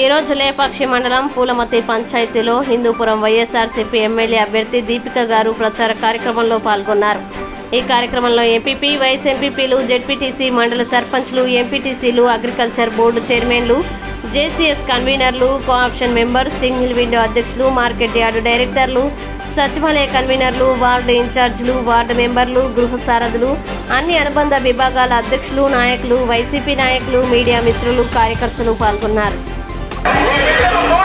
ఈరోజు లేపాక్షి మండలం పూలమతి పంచాయతీలో హిందూపురం వైఎస్ఆర్సీపీ ఎమ్మెల్యే అభ్యర్థి దీపిక గారు ప్రచార కార్యక్రమంలో పాల్గొన్నారు. ఈ కార్యక్రమంలో ఎంపీపీ వైస్ ఎంపీపీలు జెడ్పీటీసీ మండల సర్పంచ్లు ఎంపీటీసీలు అగ్రికల్చర్ బోర్డు చైర్మన్లు జేసీఎస్ కన్వీనర్లు కోఆప్షన్ మెంబర్స్ సింగిల్ విండో అధ్యక్షులు మార్కెట్ యార్డు డైరెక్టర్లు సచివాలయ కన్వీనర్లు వార్డు ఇన్ఛార్జీలు వార్డు మెంబర్లు గృహ సారథులు అన్ని అనుబంధ విభాగాల అధ్యక్షులు నాయకులు వైసీపీ నాయకులు మీడియా మిత్రులు కార్యకర్తలు పాల్గొన్నారు. Yeah.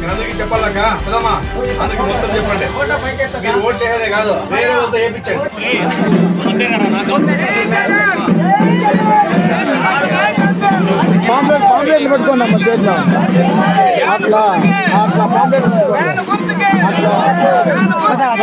మీరందరికీ చెప్పాలక్క. పదమ్మా. అందరికి మొత్తం చెప్పండి. మీరు ఓట్లు వేసేదే కాదు. వేరే వాళ్ళతో వేయించండి. పాంప్లెట్ పాంప్లెట్లు పెట్టుకోండి అమ్మ చేతిలో. అట్లా అట్లా పాంప్లెట్ పెట్టుకోండి. అట్లా అక్క